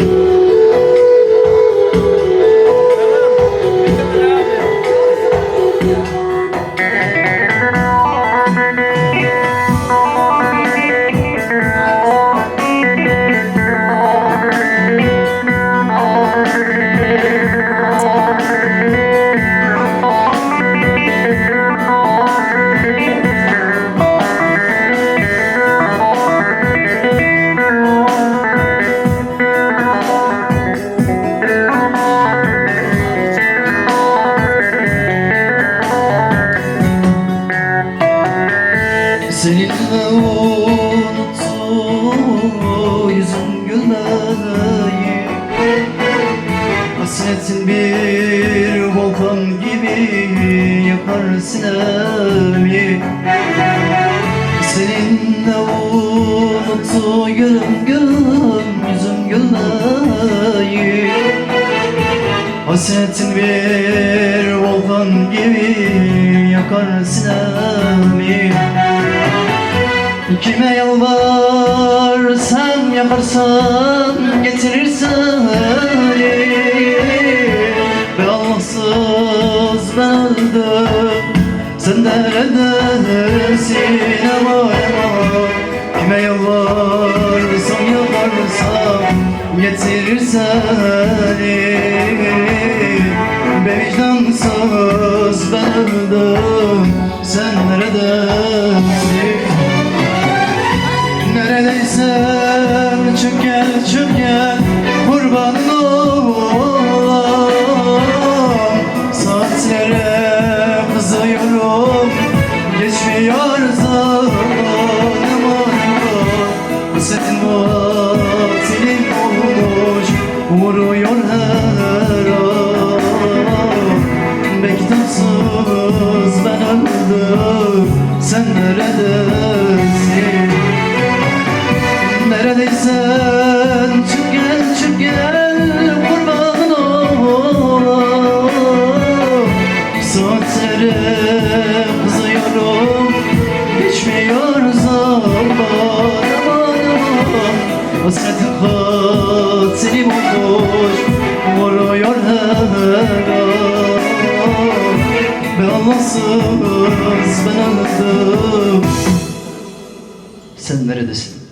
you. Seninle unuttu yüzün gülmeyi. Hasretin bir volkan gibi yakar sinemi Seninle unuttu gülüm gülüm yüzüm gülmeyi. Hasretin bir volkan gibi yakar sinemi Kime yalvarsam yakarsan getirirsen Ve Allahsız ben öldüm Sen neredesin aman aman Kime yalvarsam yalvarsam getirirsen Be vicdansız ben öldüm Sen neredesin Gel çık gel Kurbanın olam. Saatlere kızıyorum Geçmiyor zamanım Neredeysen çık gel çık gel kurbanın olam Saatlere kızıyorum Geçmiyor zaman aman aman. Hasretin katilim olmuş Vuruyor her an. Ben Allahsız ben öldüm Sen neredesin?